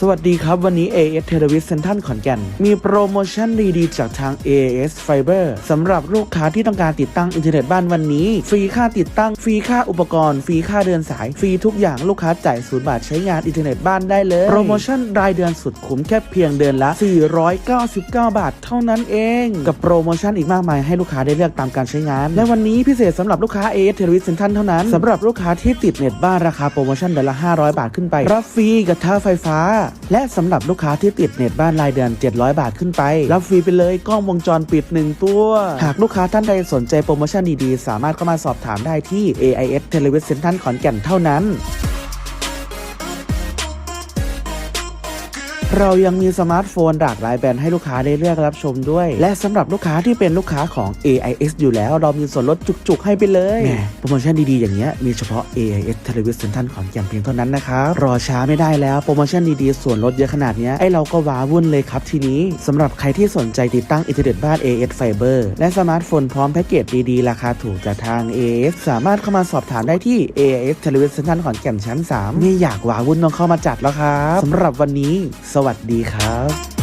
สวัสดีครับ วันนี้ AS t e l e v i s i o n ท่านขอนแก่น มีโปรโมชั่นดีๆ จากทาง AS Fiber สำหรับลูกค้าที่ต้องการติดตั้งอินเทอร์เน็ตบ้านวันนี้ ฟรีค่าติดตั้ง ฟรีค่าอุปกรณ์ ฟรีค่าเดินสาย ฟรีทุกอย่างลูกค้าจ่ายศูนย์บาทใช้งานอินเทอร์เน็ตบ้านได้เลย โปรโมชั่นรายเดือนสุดคุ้มแค่เพียงเดือนละ 499 บาท เท่านั้นเอง กับโปรโมชั่นอีกมากมายให้ลูกค้าได้เลือกตามการใช้งาน และวันนี้พิเศษสำหรับลูกค้า AS t e l e v i s i o n ท่านเท่านั้นสำหรับลูกค้าที่ติดเน็ตบ้านราคาโปรโมชั่นเดือนละ 500 บาทขึ้นไป รับฟรีกับท่าไฟฟ้าและสำหรับลูกค้าที่ติดเน็ตบ้านรายเดือน 700 บาทขึ้นไป รับฟรีไปเลยกล้องวงจรปิด 1 ตัว หากลูกค้าท่านใดสนใจโปรโมชั่นดีๆ สามารถเข้ามาสอบถามได้ที่ AIS Television ท่านขอนแก่นเท่านั้น เรายังมีสมาร์ทโฟนหลากหลายแบรนด์ให้ลูกค้าได้เลือกรับชมด้วย และสำหรับลูกค้าที่เป็นลูกค้าของ AIS อยู่แล้ว เรามีส่วนลดจุกๆ ให้ไปเลยแหมโปรโมชั่นดีๆ อย่างเงี้ยมีเฉพาะ AIS Television Center ขอนแก่นเพียงเท่านั้นนะครับรอช้าไม่ได้แล้วโปรโมชั่นดีๆ ส่วนลดเยอะขนาดเนี้ยไอเราก็ว้าวุ่นเลยครับทีนี้สำหรับใครที่สนใจติดตั้งอินเทอร์เน็ตบ้าน AIS Fiber และสมาร์ทโฟนพร้อมแพ็กเกจดีๆ ราคาถูกจากทาง AIS สามารถเข้ามาสอบถามได้ที่ AIS Television Center ขอนแก่นชั้น3นี่อยากว้าวุ่นต้องเข้ามาจัดแล้วครับสำหรับวันนี้สวัสดีครับ